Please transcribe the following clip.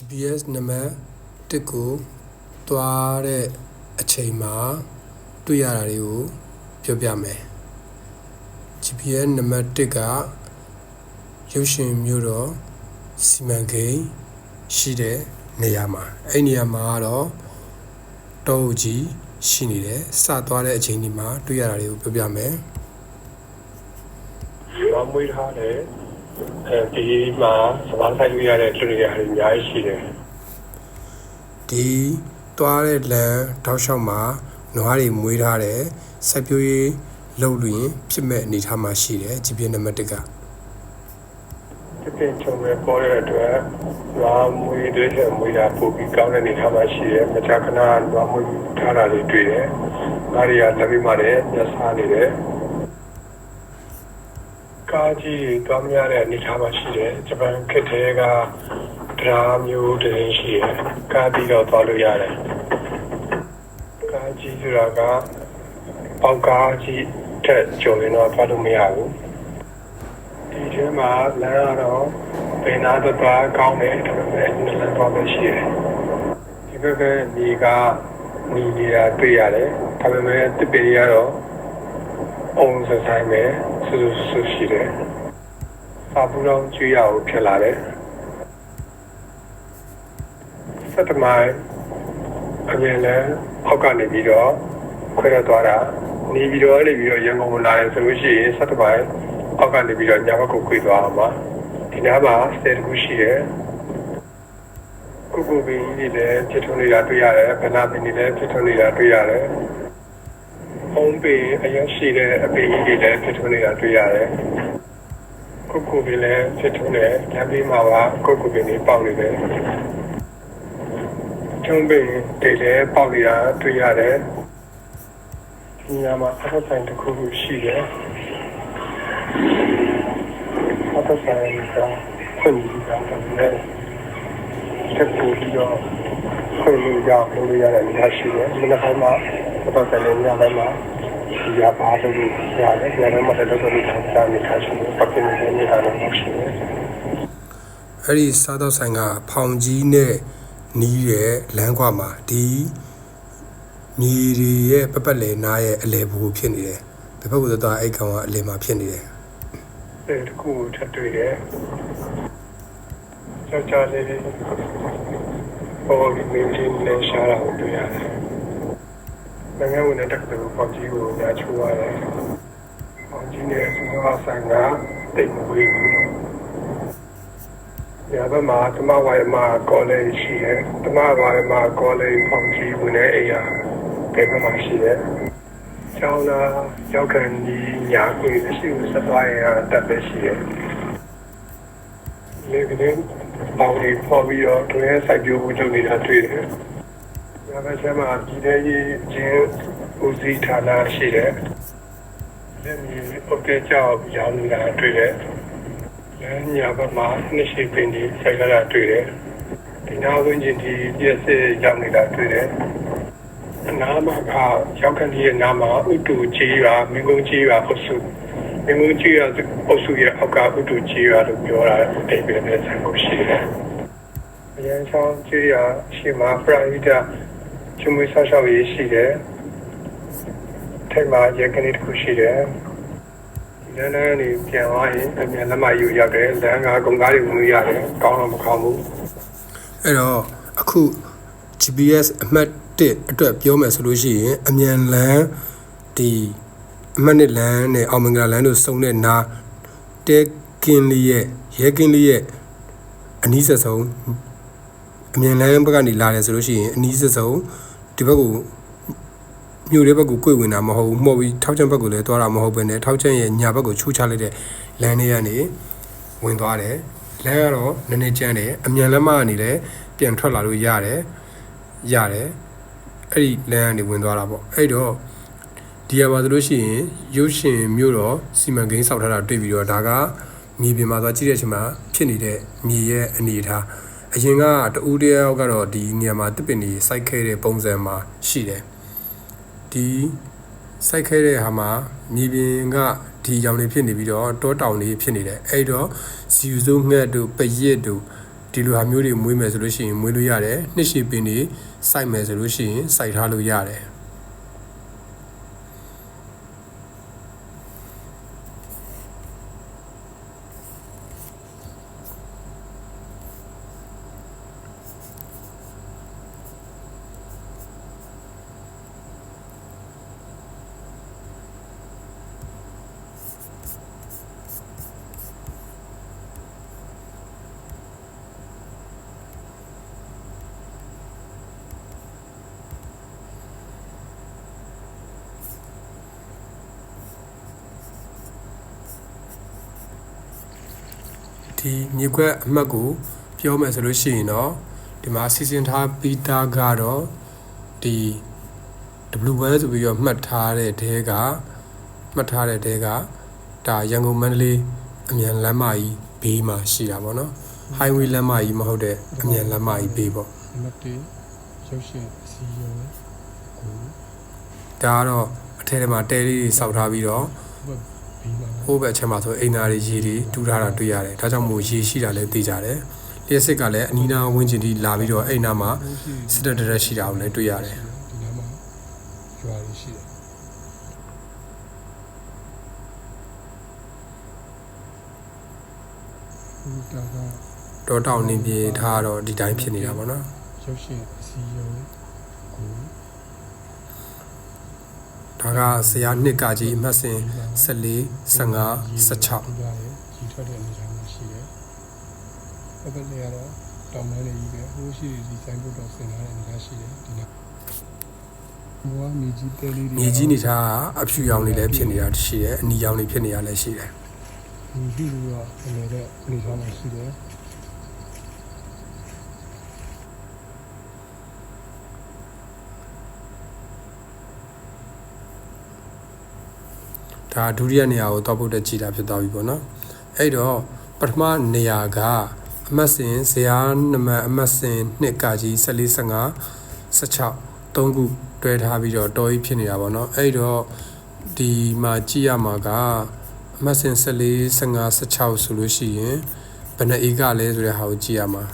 GPS နံပါတ်1ကိုသွားတဲ့အချိန်မှာတွေ့ရတာတွေကိုပြောပြမယ် GPS နံပါတ်1ကရုပ်ရှင်မြို့တော်စီမံကိန်းရှိတဲ့နေရာမှာအဲ့နေရာမှာကတော့တောအုပ်ကြီးရှိနေတယ်စသွားတဲ့အချိန်ဒီမှာတွေ့ရတာတွေကိုပြောပြမယ်မမွေးထားတယ် အဲဒီမှာစပါးဆိုင်လို့ရတဲ့လူတွေအများကြီးရှိတယ်ဒီသွားတဲ့လမ်းတောက်လျှောက်မှာနွားတွေမွေးထားတယ်စိုက်ပျိုးရေးလုပ်လို့ရင်ဖြစ်မဲ့အနေထားမှာရှိတယ် GPS နံပါတ်1ကဒီပြင်ချုံပဲပေါ်တဲ့အတွက်နွားမွေးတဲ့ဆက်မွေးတာပို့ပြီးကောင်းတဲ့နေထားမှာရှိတယ်မကြာခဏနွားမွေးထားတာလေးတွေ့တယ်ဒါတွေကလက်ပြီးမှလည်းမျက်စားနေတယ် ကားကြီးတွားမရတဲ့အနေထားမှာရှိတယ်ဂျပန်ခက်တဲ့ကဒရာမျိုးတရင်ရှိတယ်ကားပြီးတော့သွားလို့ရတယ်ကားကြီးဆိုတာကပေါက်ကားကြီးထက်ကျော်ရင်တော့သွားလို့မရဘူးဒီထဲမှာလမ်းကတော့ပင်နာတော့သွားကောင်းတယ်ဒါပေမဲ့လမ်းတော့ပဲရှိတယ်ဒီဘက်ကညီကညီနေတာတွေ့ရတယ်ဒါပေမဲ့တစ်ပင်ရတော့ အုံစဆိုင်ပဲဆူဆူဆူရှိတယ်အပူတော့ကျွေးရအောင်ဖြစ်လာတယ်စက်တမိုင်အမြင်လဲအောက်ကနေပြီးတော့ခွဲရသွားတာနေပြီးတော့နေပြီးတော့ရန်ကုန်လာတယ်ဆိုလို့ရှိရင်စက်တမိုင်အောက်ကနေပြီးတော့ညာဘက်ကိုခွေသွားအောင်ပါဒီနားမှာစတဲ့တစ်ခုရှိတယ်ကုကုပင်ကြီးတွေလည်းဖြစ်ထွန်းနေတာတွေ့ရတယ်ဗနာပင်တွေလည်းဖြစ်ထွန်းနေတာတွေ့ရတယ် ဟုံးပင်အရင်ရှိတဲ့အပင်ကြီးတွေလည်းဖြစ်ထွန်းနေတာတွေ့ရတယ်ကုကုပင်လည်းဖြစ်ထွန်းတယ်လမ်းဘေးမှာပါကုကုပင်တွေပေါက်နေတယ်ကျုံးပင်တွေလည်းပေါက်နေတာတွေ့ရတယ်ဒီနားမှာအထောက်ဆိုင်တစ်ခုခုရှိတယ်အတဆိုင်ကခွင့်ပြုတာလည်းတက်ပူပြီးတော့ခွင့်လို့ရလို့ရတဲ့နေရာရှိတယ်ဒီနေ့ပိုင်းမှာ အတဆိုင်လည်းညပိုင်းမှာဒီရပါလို့ရတယ်ညပိုင်းမှာလည်းတော့ဒီထားတာနေထားရှိတယ်ပတ်ပြင်းနေနေတာလည်းရှိတယ်အဲ့ဒီစားတော့ဆိုင်ကဖောင်ကြီးနဲ့နီးတဲ့လမ်းခွမှာဒီမြေတွေရဲ့ပပတ်လည်နားရဲ့အလဲဘူဖြစ်နေတယ်။တစ်ဖက်ကသွားအဲ့ကောင်ကအလဲမှာဖြစ်နေတယ်အဲတခုထပ်တွေ့တယ်ကြောက်ကြလေးပေါ်ပြီးမင်းကြီးနဲ့ရှားတာကိုတွေ့ရတယ် နိုင်ငံဝင်တဲ့တက္ကသိုလ်ပေါ်ကြီးကိုညာချိုးရတယ်ပေါ်ကြီးနဲ့စီးပွားဆိုင်ကတိတ်မဝေးဘူးညဘက်မှာဓမ္မဝါယမကောလိပ်ရှိတယ်ဓမ္မဝါယမကောလိပ်ပေါ်ကြီးဝင်တဲ့အိမ်ယာဘယ်မှာရှိတယ်ကျောင်းသားရောက်ခံကြီးညာကိုရှိကိုဆက်သွားရင်တက်ပဲရှိတယ်လေကလေးပေါင်းပြီးပေါ်ပြီးတော့တွဲစိုက်ပျိုးမှုလုပ်နေတာတွေ့တယ် ညဘက်ကျမှပြည်ထောင်ကြီးချင်းဦးစီးဌာနရှိတယ်လက်မြေအုတ်ကဲကြောက်ရောင်းနေတာတွေ့တယ်လမ်းညာဘက်မှာနှစ်ရှိပင်ကြီးဆိုင်လာတာတွေ့တယ်ဒီနာဝင်းကျင်ဒီပြည့်စည်ရောက်နေတာတွေ့တယ်အနာမကရောက်ခဏရဲ့နာမဥတုကြီးရွာမင်းကုန်းကြီးရွာအုပ်စုမင်းကုန်းကြီးရွာအုပ်စုရဲ့အောက်ကဥတုကြီးရွာလို့ပြောတာအဲ့ဒီပဲဆိုင်ကိုရှိတယ်။အရင်ဆောင်ကြီးရွာရှိမှာပရိဒ ကျွမွေးဆောက်ရှောက်ရေးရှိတယ်။ထိုင်မှာရကနေတစ်ခုရှိတယ်။လမ်းလမ်းနေပြန်သွားရင်အမြန်လက်မယူရတယ်လမ်းကကုန်ကားတွေဝင်လို့ရတယ်ကောင်းတော့မကောင်းဘူး။အဲ့တော့အခု GPS အမှတ်1အတွက်ပြောမယ်ဆိုလို့ရှိရင်အမြန်လမ်းဒီအမှတ်1လမ်းနဲ့အောင်မင်္ဂလာလမ်းတို့စုံတဲ့နာတဲကင်းလေးရဲ့ရဲကင်းလေးရဲ့အနီးဆက်ဆုံး အမြန်လမ်းဘက်ကနေလာတယ်ဆိုလို့ရှိရင်အနီးဆက်ဆုံးဒီဘက်ကိုမြို့တဲ့ဘက်ကိုကိုယ်ဝင်တာမဟုတ်ဘူးမှော်ပြီးထောက်ချမ်းဘက်ကိုလည်းသွားတာမဟုတ်ဘဲနဲ့ထောက်ချမ်းရဲ့ညာဘက်ကိုချိုးချလိုက်တဲ့လမ်းလေးကနေဝင်သွားတယ်လမ်းကတော့နည်းနည်းကျန်းတယ်အမြန်လမ်းမကနေလည်းပြန်ထွက်လာလို့ရတယ်ရတယ်အဲ့ဒီလမ်းကနေဝင်သွားတာပေါ့အဲ့တော့ဒီရပါဆိုလို့ရှိရင်ရုပ်ရှင်မြို့တော်စီမံကိန်းဆောက်ထားတာတွေ့ပြီးတော့ဒါကမြေပြင်မှာသွားကြည့်တဲ့အချိန်မှာဖြစ်နေတဲ့မြေရဲ့အနေအထား အရင်ကတူတယောက်ကတော့ဒီနေရာမှာတစ်ပင်ကြီးစိုက်ခဲ့တဲ့ပုံစံမှာရှိတယ်ဒီစိုက်ခဲ့တဲ့ဟာမှာမြေပြင်ကဒီရောင်တွေဖြစ်နေပြီးတော့တောတောင်တွေဖြစ်နေတယ်အဲ့တော့ဇီဝစိုးငှက်တို့ပရစ်တို့ဒီဒီလိုဟာမျိုးတွေမွေးမယ်ဆိုလို့ရှိရင်မွေးလို့ရတယ်နှစ်ရှည်ပင်တွေစိုက်မယ်ဆိုလို့ရှိရင်စိုက်ထားလို့ရတယ် ဒီမြေခွက်အမှတ်ကိုပြောမယ်ဆိုလို့ရှိရင်တော့ဒီမှာစီစဉ်ထားပြီးသားကတော့ဒီ W1 ဆိုပြီးတော့မှတ်ထားတဲ့တဲကမှတ်ထားတဲ့တဲကဒါရန်ကုန်မန္တလေးအမြန်လမ်းမကြီးဘေးမှာရှိတာပေါ့နော် highway လမ်းမကြီးမဟုတ်တဲ့အမြန်လမ်းမကြီးဘေးပေါ့နံပါတ်1ရုပ်ရှင်အစီအရုံးကိုဒါကတော့အထက်ထဲမှာတဲလေးတွေစောက်ထားပြီးတော့ဘက်ဘီမှာ ဟိုးဘက်အချက်မှာဆိုအိမ်သားတွေရေတွေတူးထားတာတွေ့ရတယ်ဒါကြောင့်မို့ရေရှိတာလည်းသိကြတယ်လျှက်စစ်ကလည်းအနီးနားဝင်းကျင်ထိလာပြီးတော့အိမ်နာမှာစစ်တက်တက်ရှိတာကိုလည်းတွေ့ရတယ်ဒီနားမှာရွာရရှိတယ်ဟိုတာကတောတောင်နေပြေထားတော့ဒီတိုင်းဖြစ်နေတာပေါ့နော်ရုပ်ရှင်အစီအရုံးကို ဒါကဆရာနှစ်ကကြီးအမှတ်စဉ်14 15 16ဒီပါလေကြီးထွက်တဲ့အနေအထားမှာရှိတယ်ဘက်ဘက်လေးကတော့တောင်တန်းလေးကြီးပဲဟိုးရှိဒီဆိုင်ဘုတ်တော့ဆင်ထားတဲ့အနေအထားရှိတယ်ဒီနားဘွားမြေကြီးတဲလေးတွေမြေကြီးနေထားကအဖြူရောင်တွေလည်းဖြစ်နေတာရှိတယ်အနီရောင်တွေဖြစ်နေတာလည်းရှိတယ်ဒီဒီလိုတော့အလဲတဲ့အနေအထားမှာရှိတယ် ဒါဒုတိယနေရာကိုတောက်ဖို့တက်ကြည်တာဖြစ်သွားပြီပေါ့နော်အဲ့တော့ပထမနေရာကအမှတ်စဉ်ဇရာနံပါတ်အမှတ်စဉ်နှစ်ကကြီး14 15 16 3ခုတွဲထားပြီးတော့တော်ကြီးဖြစ်နေတာပေါ့နော်အဲ့တော့ဒီမှာကြည့်ရမှာကအမှတ်စဉ်14 15 16ဆိုလို့ရှိရင်ဘယ်နှဧကလဲဆိုတဲ့ဟာကိုကြည့်ရမှာ